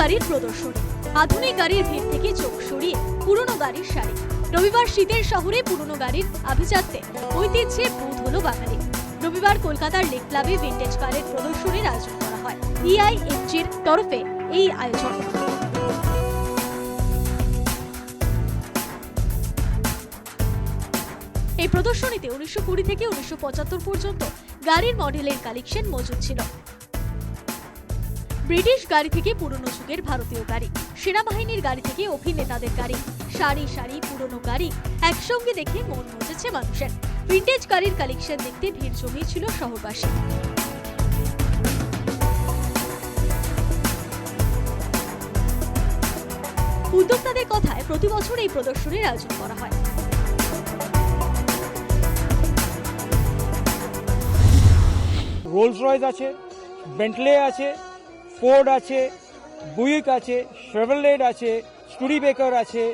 গাড়ির প্রদর্শনী। আধুনিক গাড়ির ভিড় থেকে চোখ সরিয়ে পুরনো গাড়ির সারি। রবিবার শীতের শহরে পুরনো গাড়ির আভিজাত্যে ঐতিহ্যে বোধ হলো বাঙালি। রবিবার কলকাতার লেক ক্লাবে ভিন্টেজ কারের প্রদর্শনীর আয়োজন করা হয়। ইআইএফজির তরফে এই আয়োজন। এই প্রদর্শনীতে উনিশশো কুড়ি থেকে উনিশশো পঁচাত্তর পর্যন্ত গাড়ির মডেলের কালেকশন মজুদ ছিল। ব্রিটিশ গাড়ি থেকে পুরনো যুগের ভারতীয় গাড়ি, সেনাবাহিনীর গাড়ি থেকে অভিনেতাদের গাড়ি, সারি সারি পুরনো গাড়ি একসঙ্গে দেখে মন মজেছে মানুষের। ভিন্টেজ গাড়ির কালেকশন দেখতে ভিড় জমিয়েছিল শহরবাসী। উদ্যোক্তাদের কথায় প্রতি বছর এই প্রদর্শনীর আয়োজন করা হয়। রোলস রয়েস আছে বেন্টলে আছে ফোর্ড আছে বুইক আছে শেভেলেড আছে স্টুডি বেকার আছে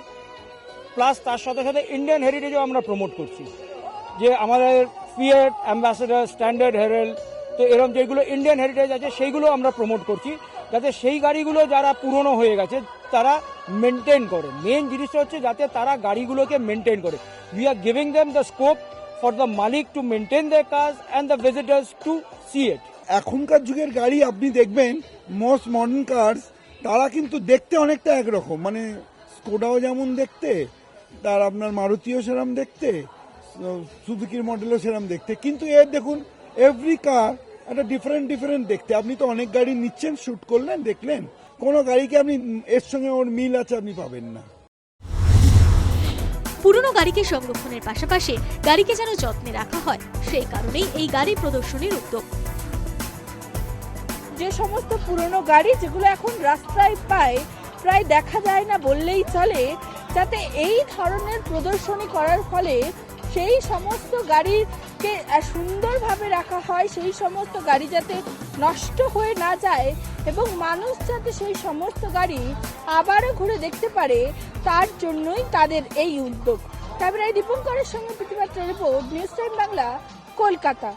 প্লাস তার সাথে সাথে ইন্ডিয়ান হেরিটেজও আমরা প্রমোট করছি। যে আমাদের ফিয়ার অ্যাম্বাসেডার স্ট্যান্ডার্ড হেরেল তো এরকম যেগুলো ইন্ডিয়ান হেরিটেজ আছে, সেইগুলো আমরা প্রমোট করছি। যাতে সেই গাড়িগুলো যারা পুরনো হয়ে গেছে, তারা মেনটেন করে। মেন জিনিসটা হচ্ছে যাতে তারা গাড়িগুলোকে মেনটেন করে। We are giving them the scope for the Malik to maintain the কাজ and the visitors to see it এখনকার যুগের গাড়ি আপনি দেখবেন মোস্ট মডার্ন কার্স তারা কিন্তু দেখতে অনেকটা একরকম। মানে স্কোডাও যেমন দেখতে, তার আপনার মারুতিও সেরম দেখতে সুজুকির মডেলও সেরম দেখতে। কিন্তু এর দেখুন এভরি কার একটা ডিফারেন্ট ডিফারেন্ট দেখতে। আপনি তো অনেক গাড়ি নিচ্ছেন শ্যুট করলেন, দেখলেন। কোনো গাড়িকে আপনি, এর সঙ্গে ওর মিল আছে, আপনি পাবেন না। পুরনো গাড়িকে সংরক্ষণের পাশাপাশি গাড়িকে যেন যত্নে রাখা হয়, সেই কারণেই এই গাড়ি প্রদর্শনীর উদ্যোগ। যে সমস্ত পুরনো গাড়ি যেগুলো এখন রাস্তায় পায়, প্রায় দেখা যায় না বললেই চলে, যাতে এই ধরনের প্রদর্শনী করার ফলে সেই সমস্ত গাড়িকে সুন্দরভাবে রাখা হয়, সেই সমস্ত গাড়ি যাতে নষ্ট হয়ে না যায় এবং মানুষ যাতে সেই সমস্ত গাড়ি আবারও ঘুরে দেখতে পারে, তার জন্যই তাদের এই উদ্যোগ। ক্যামেরায় দীপঙ্করের সঙ্গে প্রতিবাদ report, news time Bangla, Kolkata.